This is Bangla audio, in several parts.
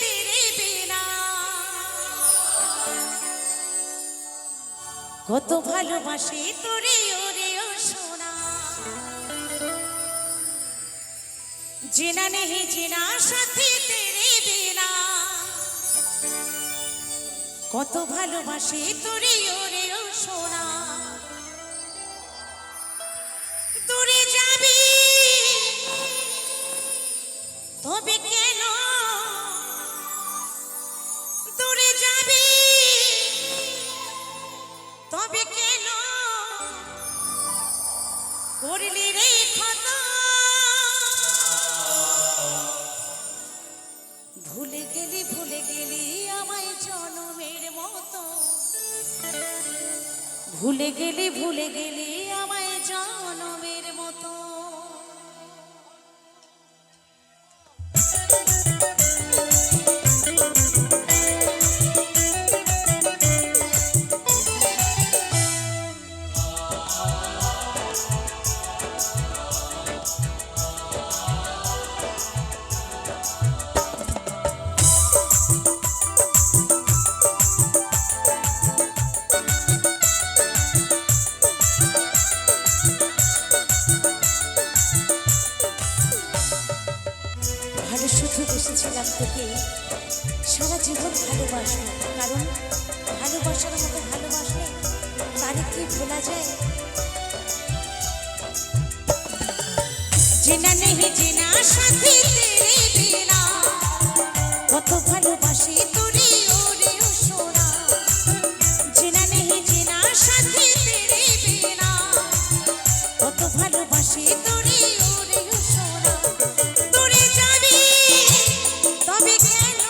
তেরে বিনা। কত ভালোবাসি তোরে ওরে ও সোনা। জিনা নেহি জিনা সাথী তেরে বিনা। কত ভালোবাসি তোরে ওরে ও সোনা। দূরে যাবি, তবে কে ভুলে ভুলে জনমের মতো। ভুলে গেলি ভুলে গেলি সারা জীবন ভালোবাসবো কারণ ভালোবাসার মতো ভালোবাসলে তারে কি ভোলা যায়? চেনা নেই চেনা সাথে কত ভালোবাসি তোরে তোরে দূরে যাবি তবে কেন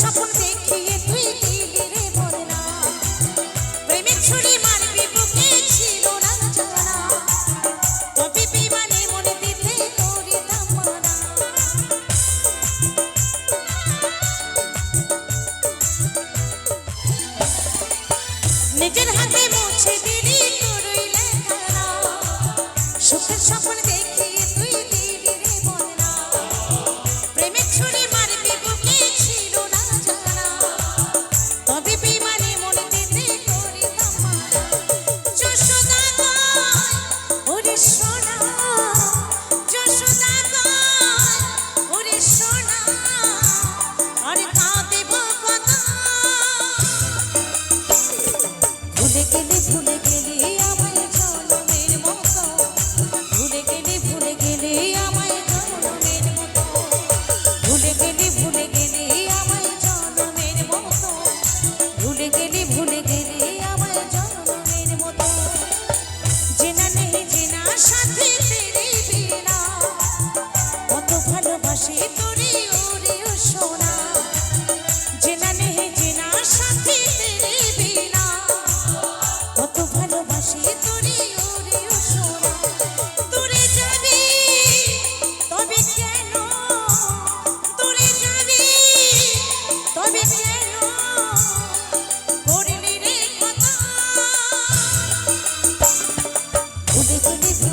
স্বপ্ন দেখিয়ে দেখি দেখি